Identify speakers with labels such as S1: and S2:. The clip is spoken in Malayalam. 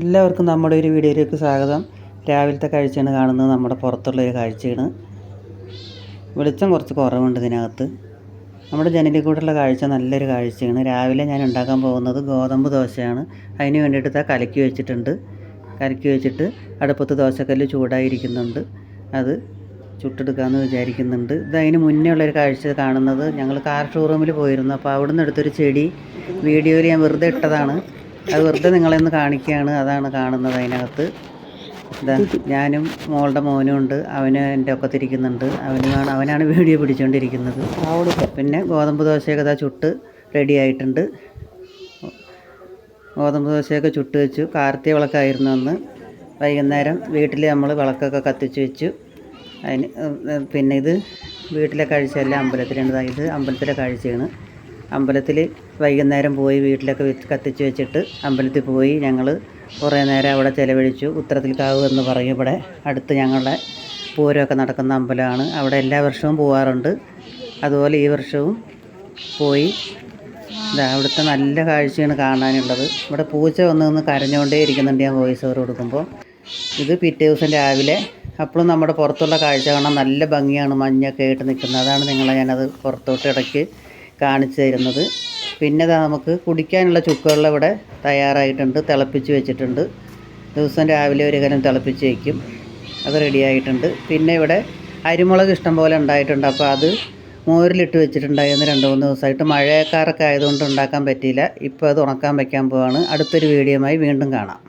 S1: എല്ലാവർക്കും നമ്മുടെ ഒരു വീഡിയോയിലേക്ക് സ്വാഗതം. രാവിലത്തെ കാഴ്ചയാണ് കാണുന്നത്. നമ്മുടെ പുറത്തുള്ള ഒരു കാഴ്ചയാണ്. വെളിച്ചം കുറച്ച് കുറവുണ്ട് ഇതിനകത്ത്. നമ്മുടെ ജനലിൽ കൂടെയുള്ള കാഴ്ച നല്ലൊരു കാഴ്ചയാണ്. രാവിലെ ഞാൻ ഉണ്ടാക്കാൻ പോകുന്നത് ഗോതമ്പ് ദോശയാണ്. അതിന് വേണ്ടിയിട്ട് ഇതാ കലക്കി വെച്ചിട്ടുണ്ട്. കലക്കി വെച്ചിട്ട് അടുപ്പത്ത് ദോശക്കല്ല് ചൂടായിരിക്കുന്നുണ്ട്. അത് ചുട്ടെടുക്കാമെന്ന് വിചാരിക്കുന്നുണ്ട്. ഇത് അതിന് മുന്നേ ഉള്ളൊരു കാഴ്ച കാണുന്നത് ഞങ്ങൾ കാർ ഷോറൂമിൽ പോയിരുന്നു. അപ്പോൾ അവിടുന്ന് എടുത്തൊരു ചെടി വീഡിയോയിൽ ഞാൻ വെറുതെ ഇട്ടതാണ്. അത് വെറുതെ നിങ്ങളെ ഒന്ന് കാണിക്കുകയാണ്. അതാണ് കാണുന്നത് അതിനകത്ത്. ഇതാ ഞാനും മോളുടെ മോനും ഉണ്ട്. അവന് എന്റെ ഒക്കത്തിരിക്കുന്നുണ്ട് അവനാണ് അവനാണ് വീഡിയോ പിടിച്ചുകൊണ്ടിരിക്കുന്നത് പിന്നെ ഗോതമ്പ് ദോശയൊക്കെ ഇതാ ചുട്ട് റെഡി ആയിട്ടുണ്ട്. ഗോതമ്പ് ദോശയൊക്കെ ചുട്ട് വെച്ചു. കാർത്തിക വിളക്കായിരുന്നു അന്ന്. വൈകുന്നേരം വീട്ടിൽ നമ്മൾ വിളക്കൊക്കെ കത്തിച്ച് വെച്ചു. അതിന് പിന്നെ ഇത് വീട്ടിലെ കാഴ്ചയല്ല അമ്പലത്തിലുണ്ട്. ഇത് അമ്പലത്തിലെ കാഴ്ചയാണ് അമ്പലത്തിൽ വൈകുന്നേരം പോയി വീട്ടിലൊക്കെ വെച്ച് കത്തിച്ച് വെച്ചിട്ട് അമ്പലത്തിൽ പോയി ഞങ്ങൾ കുറേ നേരം അവിടെ ചിലവഴിച്ചു. ഉത്തരത്തിൽ കാവ് എന്ന് പറയും ഇവിടെ. അടുത്ത് ഞങ്ങളുടെ പൂരമൊക്കെ നടക്കുന്ന അമ്പലമാണ്. അവിടെ എല്ലാ വർഷവും പോവാറുണ്ട്. അതുപോലെ ഈ വർഷവും പോയി. ഇതാ അവിടുത്തെ നല്ല കാഴ്ചയാണ് കാണാനുള്ളത്. ഇവിടെ പൂച്ച വന്ന് നിന്ന് കരഞ്ഞുകൊണ്ടേ ഇരിക്കുന്നുണ്ട് ഞാൻ വോയിസ് ഓവർ കൊടുക്കുമ്പോൾ. ഇത് പിറ്റേ ദിവസം രാവിലെ. അപ്പോഴും നമ്മുടെ പുറത്തുള്ള കാഴ്ച കാണാൻ നല്ല ഭംഗിയാണ്. മഞ്ഞൊക്കെ ആയിട്ട് നിൽക്കുന്നത്. അതാണ് നിങ്ങളെ ഞാനത് പുറത്തോട്ട് ഇടയ്ക്ക് കാണിച്ചു തരുന്നത്. പിന്നെ ഇതാ നമുക്ക് കുടിക്കാനുള്ള ചുക്കുവെള്ളം ഇവിടെ തയ്യാറായിട്ടുണ്ട് തിളപ്പിച്ച് വെച്ചിട്ടുണ്ട്. ദിവസം രാവിലെ ഒരു കലം തിളപ്പിച്ച് വയ്ക്കും അത് റെഡിയായിട്ടുണ്ട് പിന്നെ ഇവിടെ അരിമുളക് ഇഷ്ടം പോലെ ഉണ്ടായിട്ടുണ്ട്. അപ്പോൾ അത് മോരിലിട്ട് വെച്ചിട്ടുണ്ടായിരുന്നു രണ്ട് മൂന്ന് ദിവസമായിട്ട്. മഴക്കാരൊക്കെ ആയതുകൊണ്ട് ഉണ്ടാക്കാൻ പറ്റിയില്ല. ഇപ്പോൾ അത് ഉണക്കാൻ വയ്ക്കാൻ പോവാണ്. അടുത്തൊരു വീഡിയോയുമായി വീണ്ടും കാണാം.